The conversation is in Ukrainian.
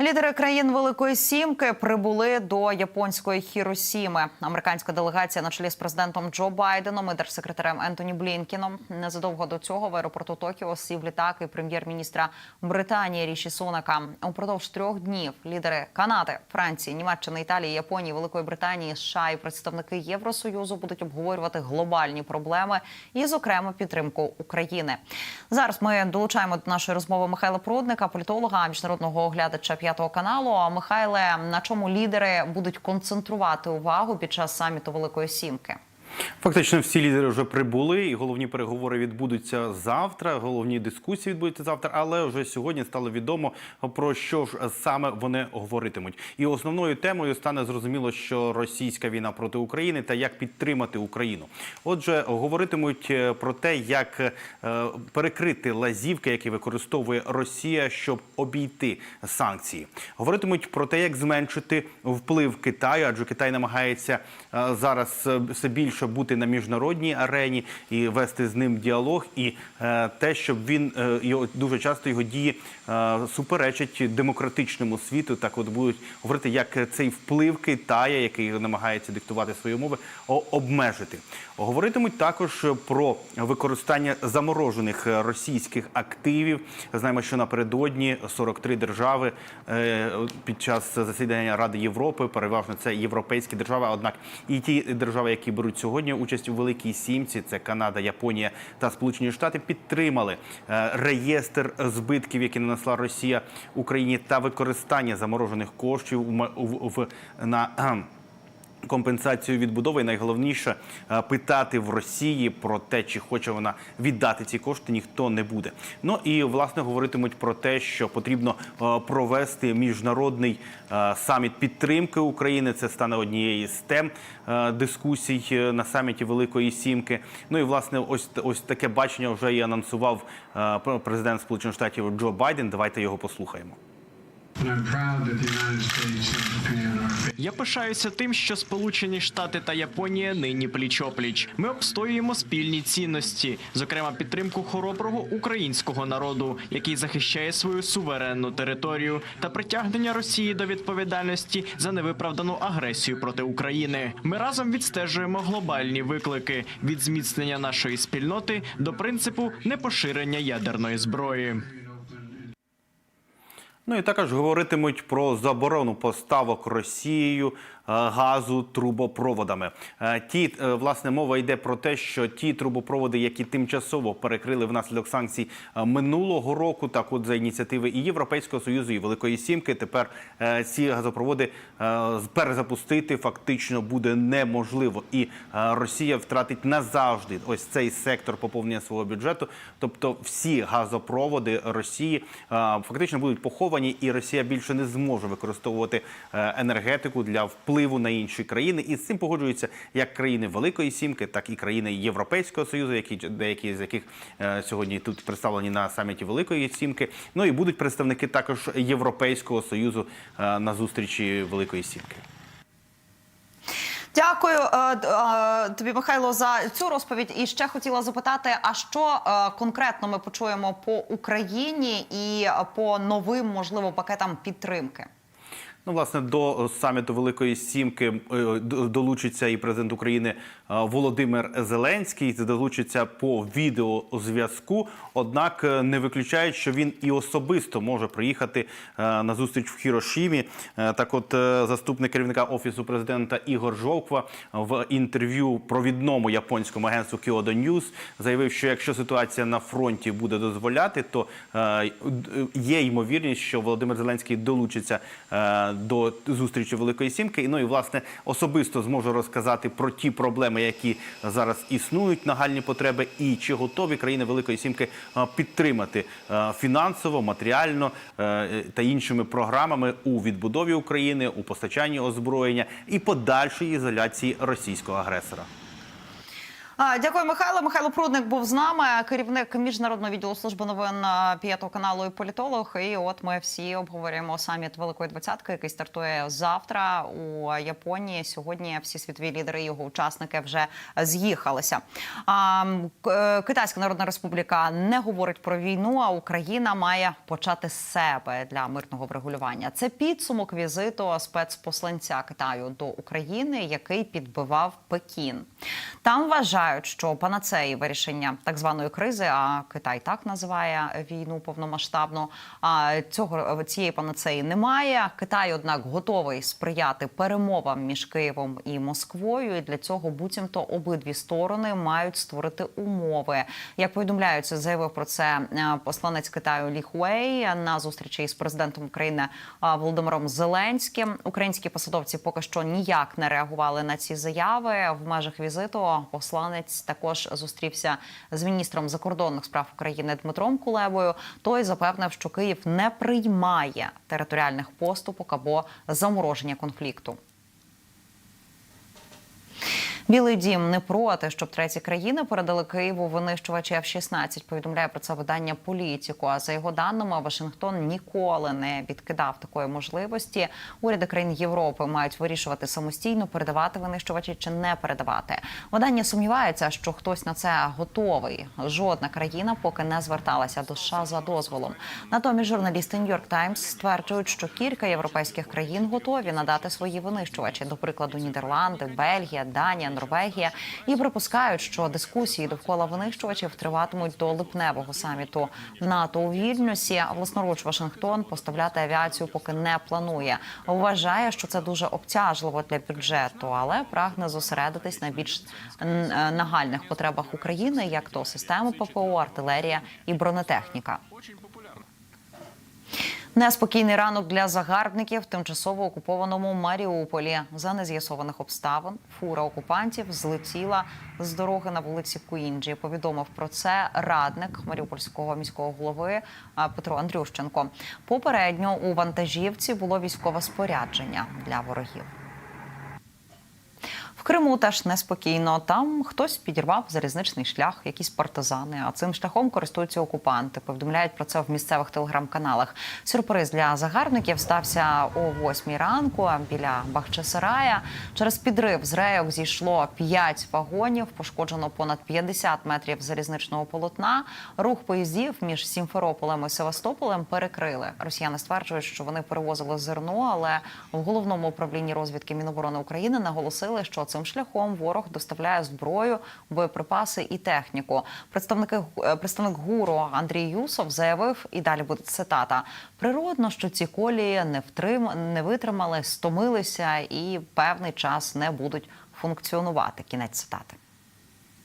Лідери країн Великої Сімки прибули до японської Хіросіми. Американська делегація на чолі з президентом Джо Байденом і держсекретарем Ентоні Блінкіном. Незадовго до цього в аеропорту Токіо сів літак і прем'єр-міністра Британії Ріші Сунака. Упродовж трьох днів лідери Канади, Франції, Німеччини, Італії, Японії, Великої Британії, США і представники Євросоюзу будуть обговорювати глобальні проблеми і, зокрема, підтримку України. Зараз ми долучаємо до нашої розмови Михайла Прудника, політолога, міжнародного оглядача п'ятого каналу. Михайле, на чому лідери будуть концентрувати увагу під час саміту Великої Сімки? Фактично всі лідери вже прибули, і головні переговори відбудуться завтра. Головні дискусії відбудуться завтра. Але вже сьогодні стало відомо про що ж саме вони говоритимуть. І основною темою стане зрозуміло, що російська війна проти України та як підтримати Україну. Отже, говоритимуть е, про те, як е, перекрити лазівки, які використовує Росія, щоб обійти санкції. Говоритимуть про те, як зменшити вплив Китаю, адже Китай намагається е, зараз все більше бути на міжнародній арені і вести з ним діалог, і е, те, щоб він е, його дуже часто його дії е, суперечать демократичному світу. Так, от будуть говорити, як цей вплив Китая, який намагається диктувати свої умови, обмежити. Говоритимуть також про використання заморожених російських активів. Знаємо, що напередодні 43 держави під час засідання Ради Європи, переважно це європейські держави. Однак і ті держави, які беруть сьогодні участь у Великій Сімці, це Канада, Японія та Сполучені Штати, підтримали е, реєстр збитків, які нанесла Росія Україні, та використання заморожених коштів в на. Компенсацію відбудови. І найголовніше е, питати в Росії про те, чи хоче вона віддати ці кошти, ніхто не буде. Ну і власне говоритимуть про те, що потрібно е, провести міжнародний е, саміт підтримки України. Це стане однією з тем дискусій на саміті Великої Сімки. Ну і власне, ось ось таке бачення вже і анонсував президент Сполучених Штатів Джо Байден. Давайте його послухаємо. Я пишаюся тим, що Сполучені Штати та Японія нині пліч-опліч. Ми обстоюємо спільні цінності, зокрема підтримку хороброго українського народу, який захищає свою суверенну територію, та притягнення Росії до відповідальності за невиправдану агресію проти України. Ми разом відстежуємо глобальні виклики від зміцнення нашої спільноти до принципу непоширення ядерної зброї. Ну і також говоритимуть про заборону поставок Росією газу трубопроводами. Е, Ті е, власне мова йде про те, що ті трубопроводи, які тимчасово перекрили внаслідок санкцій е, минулого року, так от за ініціативи і Європейського союзу, і Великої Сімки, тепер е, ці газопроводи е, перезапустити фактично буде неможливо, і е, Росія втратить назавжди ось цей сектор поповнення свого бюджету. Тобто всі газопроводи Росії е, фактично будуть поховані, і Росія більше не зможе використовувати е, енергетику для впливу на інші країни. І з цим погоджуються як країни Великої Сімки, так і країни Європейського союзу, які деякі з яких е, сьогодні тут представлені на саміті Великої Сімки. Ну і будуть представники також Європейського союзу е, на зустрічі Великої Сімки. Дякую е, е, тобі, Михайло, за цю розповідь. І ще хотіла запитати: а що е, конкретно ми почуємо по Україні і по новим можливо пакетам підтримки? Ну, власне, до саміту Великої Сімки е, долучиться і президент України е, Володимир Зеленський. Долучиться по відеозв'язку. Однак е, не виключають, що він і особисто може приїхати е, на зустріч в Хірошімі. Е, Так, от е, заступник керівника офісу президента Ігор Жовква в інтерв'ю провідному японському агентству Kyodo News заявив, що якщо ситуація на фронті буде дозволяти, то е, є ймовірність, що Володимир Зеленський долучиться е, до зустрічі Великої Сімки. Ну і власне особисто зможу розказати про ті проблеми, які зараз існують, нагальні потреби, і чи готові країни Великої Сімки підтримати фінансово, матеріально е, та іншими програмами у відбудові України, у постачанні озброєння і подальшої ізоляції російського агресора. Дякую, Михайло. Михайло Прудник був з нами, керівник міжнародного відділу служби новин п'ятого каналу і політолог. І от ми всі обговорюємо саміт Великої Двадцятки, який стартує завтра у Японії. Сьогодні всі світові лідери і його учасники вже з'їхалися. Е, Китайська Народна Республіка не говорить про війну, а Україна має почати з себе для мирного врегулювання. Це підсумок візиту спецпосланця Китаю до України, який підбивав Пекін. Там вважають, що панацеї вирішення так званої кризи, а Китай так називає війну повномасштабну. А цього цієї панацеї немає. Китай, однак, готовий сприяти перемовам між Києвом і Москвою. І для цього буцімто обидві сторони мають створити умови. Як повідомляються, заявив про це е, посланець Китаю Лі Хуей на зустрічі із президентом України Володимиром Зеленським. Українські посадовці поки що ніяк не реагували на ці заяви. В межах візиту посланець також зустрівся з міністром закордонних справ України Дмитром Кулебою. Той запевнив, що Київ не приймає територіальних поступок або замороження конфлікту. Білий дім не проти, щоб треті країни передали Києву винищувачі F-16, Повідомляє про це видання політику. А за його даними, Вашингтон ніколи не відкидав такої можливості. Уряди країн Європи мають вирішувати самостійно, передавати винищувачі чи не передавати. Видання сумнівається, що хтось на це готовий. Жодна країна поки не зверталася до США за дозволом. Натомість журналісти Нью-Йорк Таймс стверджують, що кілька європейських країн готові надати свої винищувачі, до прикладу, Нідерланди, Бельгія, Данія, Норвегія, і припускають, що дискусії довкола винищувачів триватимуть до липневого саміту НАТО у Вільнюсі. Власноруч Вашингтон поставляти авіацію поки не планує. Вважає, що це дуже обтяжливо для бюджету, але прагне зосередитись на більш е, нагальних потребах України, як то системи ППО, артилерія і бронетехніка. Неспокійний ранок для загарбників в тимчасово окупованому Маріуполі. За нез'ясованих обставин фура окупантів злетіла з дороги на вулиці Куінджі. Повідомив про це радник Маріупольського міського голови Петро Андрющенко. Попередньо у вантажівці було військове спорядження для ворогів. Криму теж неспокійно. Там хтось підірвав залізничний шлях, якісь партизани. А цим шляхом користуються окупанти. Повідомляють про це в місцевих телеграм-каналах. Сюрприз для загарбників стався о 8 ранку біля Бахчисарая. Через підрив з рейок зійшло 5 вагонів. Пошкоджено понад 50 метрів залізничного полотна. Рух поїздів між Сімферополем і Севастополем перекрили. Росіяни стверджують, що вони перевозили зерно, але в головному управлінні розвідки Міноборони України наголосили, що цим шляхом ворог доставляє зброю, боєприпаси і техніку. Представники е, представник гуру Андрій Юсов заявив, і далі буде цитата: природно, що ці колії не втрим не витримали, стомилися і певний час не будуть функціонувати. Кінець цитати.